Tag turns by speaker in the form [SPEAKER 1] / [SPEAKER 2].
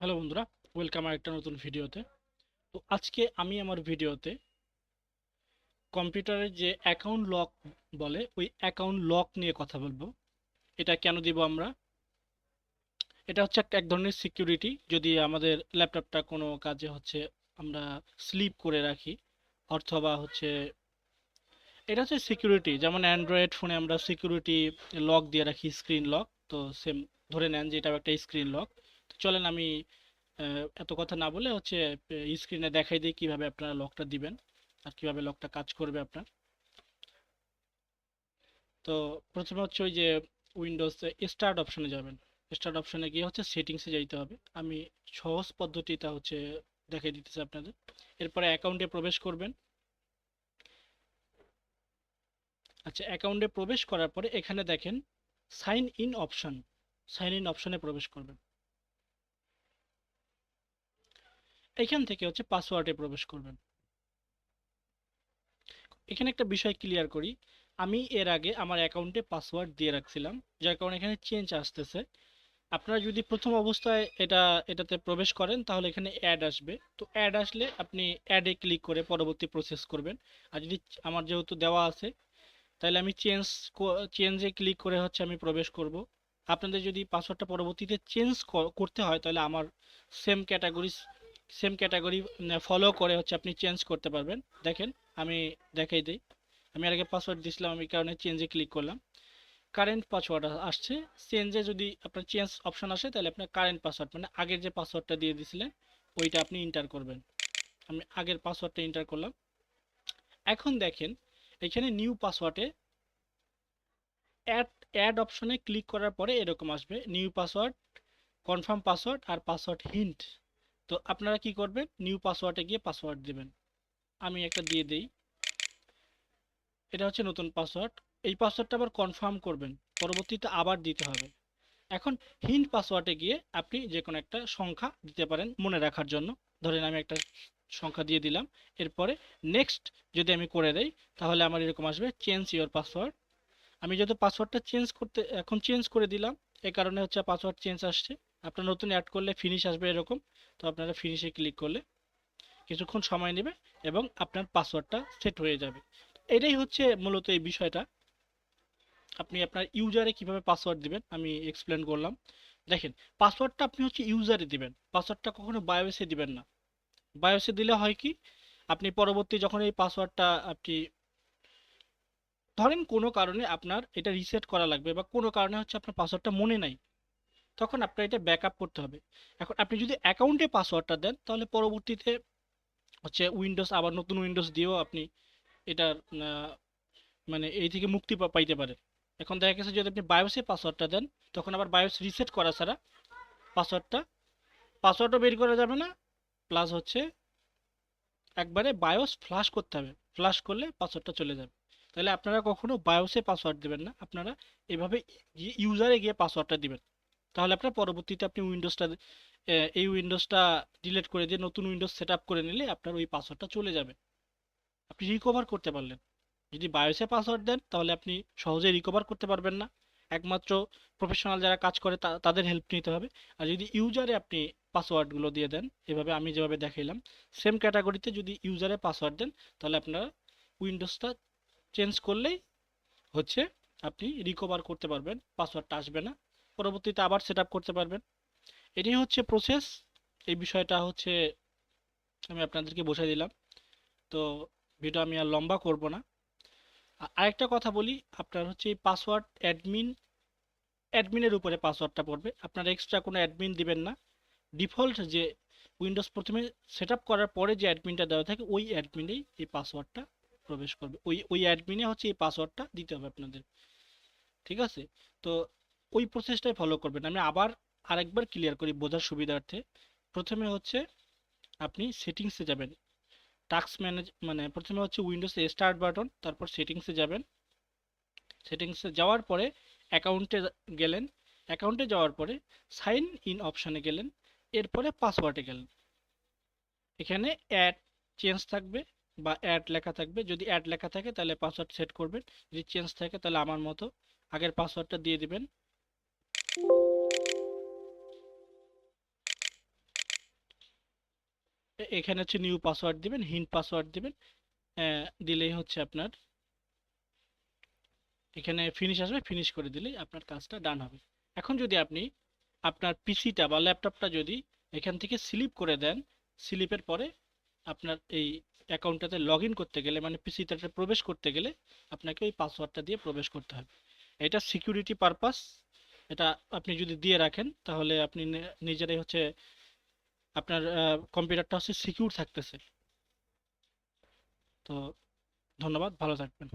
[SPEAKER 1] Hello বন্ধুরা, welcome আরেকটা নতুন ভিডিওতে। তো আজকে আমি আমার ভিডিওতে কম্পিউটারের যে অ্যাকাউন্ট লক বলে, ওই অ্যাকাউন্ট লক নিয়ে কথা বলব। এটা কেন দিব আমরা? এটা হচ্ছে একটা এক ধরনের সিকিউরিটি। যদি আমাদের ল্যাপটপটা কোনো কাজে হচ্ছে আমরা স্লিপ করে রাখি, অথবা হচ্ছে এটা হচ্ছে সিকিউরিটি। যেমন অ্যান্ড্রয়েড ফোনে আমরা সিকিউরিটি লক দিয়ে রাখি, স্ক্রিন লক। তো সেম ধরে নেন যে এটা একটা স্ক্রিন লক। চলেন আমি এত কথা না বলে হচ্ছে স্ক্রিনে দেখাই দিই কীভাবে আপনারা লকটা দিবেন আর কীভাবে লকটা কাজ করবে আপনার। তো প্রথমে হচ্ছে ওই যে উইন্ডোজ স্টার্ট অপশনে যাবেন। স্টার্ট অপশনে গিয়ে হচ্ছে সেটিংসে যাইতে হবে। আমি সহজ পদ্ধতিটা হচ্ছে দেখাই দিতেছি আপনাদের। এরপরে অ্যাকাউন্টে প্রবেশ করবেন। আচ্ছা অ্যাকাউন্টে প্রবেশ করার পরে এখানে দেখেন sign in option sign in অপশনে প্রবেশ করবেন। এখান থেকে হচ্ছে পাসওয়ার্ডে প্রবেশ করবেন। এখানে একটা বিষয় ক্লিয়ার করি। আমি এর আগে আমার অ্যাকাউন্টে পাসওয়ার্ড দিয়ে রাখছিলাম, যার কারণে এখানে চেঞ্জ আসতেছে। আপনারা যদি প্রথম অবস্থায় এটা, এটাতে প্রবেশ করেন, তাহলে এখানে অ্যাড আসবে। তো অ্যাড আসলে আপনি অ্যাডে ক্লিক করে পরবর্তী প্রসেস করবেন। আর যদি আমার যেহেতু দেওয়া আছে, তাহলে আমি চেঞ্জ চেঞ্জে ক্লিক করে হচ্ছে আমি প্রবেশ করব। আপনাদের যদি পাসওয়ার্ডটা পরবর্তীতে চেঞ্জ করতে হয়, তাহলে আমার same category same category follow করে হচ্ছে আপনি চেঞ্জ করতে পারবেন। দেখেন, আমি দেখাই দিই। আমি আগে পাসওয়ার্ড দিয়েছিলাম আমি কারণে চেঞ্জে ক্লিক করলাম। কারেন্ট পাসওয়ার্ড আসছে। চেঞ্জে যদি আপনার চেঞ্জ অপশন আসে, তাহলে আপনার কারেন্ট পাসওয়ার্ড মানে আগের যে পাসওয়ার্ডটা দিয়ে দিয়েছিলেন ওইটা আপনি এন্টার করবেন। আমি আগের পাসওয়ার্ডটা এন্টার করলাম। এখন দেখেন, এখানে নিউ পাসওয়ার্ডে অ্যাড অ্যাড অপশনে ক্লিক করার পরে এরকম আসবে। নিউ পাসওয়ার্ড কনফার্ম পাসওয়ার্ড আর পাসওয়ার্ড হিন্ট তো আপনারা কি করবেন? নিউ পাসওয়ার্ডে গিয়ে পাসওয়ার্ড দেবেন। আমি একটা দিয়ে দেই। এটা হচ্ছে নতুন পাসওয়ার্ড এই পাসওয়ার্ডটা আবার কনফার্ম করবেন। পরবর্তীতে আবার দিতে হবে। এখন হিন্ট পাসওয়ার্ডে গিয়ে আপনি যে কোনো একটা সংখ্যা দিতে পারেন মনে রাখার জন্য। ধরেন আমি একটা সংখ্যা দিয়ে দিলাম। এরপরে নেক্সট যদি আমি করে দেই, তাহলে আমার এরকম আসবে চেঞ্জ ইওর পাসওয়ার্ড আমি যেহেতু পাসওয়ার্ডটা চেঞ্জ করতে, এখন চেঞ্জ করে দিলাম এই কারণে হচ্ছে পাসওয়ার্ড চেঞ্জ আসছে। আপনার নতুন অ্যাড করলে ফিনিশ আসবে এরকম, তো আপনারা ফিনিশে ক্লিক করলে কিছুক্ষণ সময় নেবে এবং আপনার পাসওয়ার্ডটা সেট হয়ে যাবে। এটাই হচ্ছে মূলত এই বিষয়টা। আপনি আপনার ইউজারে কীভাবে পাসওয়ার্ড দিবেন, আমি এক্সপ্লেন করলাম। দেখেন পাসওয়ার্ডটা আপনি হচ্ছে ইউজারে দিবেন পাসওয়ার্ডটা কখনো বায়োসে দিবেন না। বায়োসে দিলে হয় কি, আপনি পরবর্তী যখন এই পাসওয়ার্ডটা আপনি, ধরেন কোনো কারণে আপনার এটা রিসেট করা লাগবে বা কোনো কারণে হচ্ছে আপনার পাসওয়ার্ডটা মনে নাই তখন আপনার এটা ব্যাকআপ করতে হবে। এখন আপনি যদি অ্যাকাউন্টে পাসওয়ার্ডটা দেন, তাহলে পরবর্তীতে হচ্ছে উইন্ডোজ আবার নতুন উইন্ডোজ দিয়েও আপনি এটার মানে এই থেকে মুক্তি পাইতে পারেন। এখন দেখা গেছে যদি আপনি বায়োসে পাসওয়ার্ডটা দেন, তখন আবার বায়োস রিসেট করা ছাড়া পাসওয়ার্ডটা পাসওয়ার্ডও বের করা যাবে না প্লাস হচ্ছে একবারে বায়োস ফ্লাশ করতে হবে। ফ্লাশ করলে পাসওয়ার্ডটা চলে যাবে। তাহলে আপনারা কখনো বায়োসে পাসওয়ার্ড দেবেন না, আপনারা এভাবে ইউজারে গিয়ে পাসওয়ার্ডটা দিবেন। তাহলে আপনার পরবর্তীতে আপনি উইন্ডোজটা এই উইন্ডোজটা ডিলিট করে দিয়ে নতুন উইন্ডোজ সেট করে নিলে আপনার ওই পাসওয়ার্ডটা চলে যাবে। আপনি রিকভার করতে পারলেন। যদি বায়োসে পাসওয়ার্ড দেন, তাহলে আপনি সহজে রিকভার করতে পারবেন না। একমাত্র প্রফেশনাল যারা কাজ করে তাদের হেল্প নিতে হবে। আর যদি ইউজারে আপনি পাসওয়ার্ডগুলো দিয়ে দেন, এভাবে আমি যেভাবে দেখাইলাম সেম ক্যাটাগরিতে যদি ইউজারে পাসওয়ার্ড দেন, তাহলে আপনারা উইন্ডোজটা চেঞ্জ করলেই হচ্ছে আপনি রিকভার করতে পারবেন পাসওয়ার্ডটা আসবে না। পরবর্তীতে আবার সেট করতে পারবেন। এটাই হচ্ছে প্রসেস এই বিষয়টা হচ্ছে আমি আপনাদেরকে বোঝাই দিলাম। তো ভিডিও আমি আর লম্বা করব না। আরেকটা কথা বলি, আপনার হচ্ছে এই পাসওয়ার্ড অ্যাডমিন অ্যাডমিনের উপরে পাসওয়ার্ডটা পড়বে। আপনারা এক্সট্রা কোনো অ্যাডমিন দিবেন না। ডিফল্ট যে উইন্ডোজ প্রথমে সেট করার পরে যে অ্যাডমিনটা দেওয়া থাকে, ওই অ্যাডমিনেই এই পাসওয়ার্ডটা প্রবেশ করবে। ওই ওই অ্যাডমিনে হচ্ছে এই পাসওয়ার্ডটা দিতে হবে আপনাদের। ঠিক আছে? তো ওই প্রসেসটাই ফলো করবেন। আমি আবার আরেকবার ক্লিয়ার করি বোঝার সুবিধার্থে। প্রথমে হচ্ছে আপনি সেটিংসে যাবেন। টাস্ক ম্যানেজ মানে প্রথমে হচ্ছে উইন্ডোজে স্টার্ট বাটন তারপর সেটিংসে যাবেন। সেটিংসে যাওয়ার পরে অ্যাকাউন্টে গেলেন। অ্যাকাউন্টে যাওয়ার পরে সাইন ইন অপশানে গেলেন। এরপরে পাসওয়ার্ডে গেলেন। এখানে অ্যাড চেঞ্জ থাকবে বা অ্যাড লেখা থাকবে। যদি অ্যাড লেখা থাকে তাহলে পাসওয়ার্ড সেট করবেন। যদি চেঞ্জ থাকে তাহলে আমার মতো আগের পাসওয়ার্ডটা দিয়ে দিবেন। এখানে হচ্ছে নিউ পাসওয়ার্ড দিবেন হিন্ট পাসওয়ার্ড দিবেন দিলেই হচ্ছে আপনার, এখানে ফিনিশ আসবে ফিনিশ করে দিলেই আপনার কাজটা ডান হবে। এখন যদি আপনি আপনার পিসিটা বা ল্যাপটপটা যদি এখান থেকে স্লিপ করে দেন স্লিপের পরে আপনার এই অ্যাকাউন্টটাতে লগ করতে গেলে মানে পিসিটাতে প্রবেশ করতে গেলে আপনাকে ওই পাসওয়ার্ডটা দিয়ে প্রবেশ করতে হবে। এটা সিকিউরিটি পারপাস এটা আপনি যদি দিয়ে রাখেন, তাহলে আপনি নিজেরাই হচ্ছে আপনার কম্পিউটারটা হচ্ছে সিকিউর থাকতেছে। তো ধন্যবাদ ভালো থাকবেন।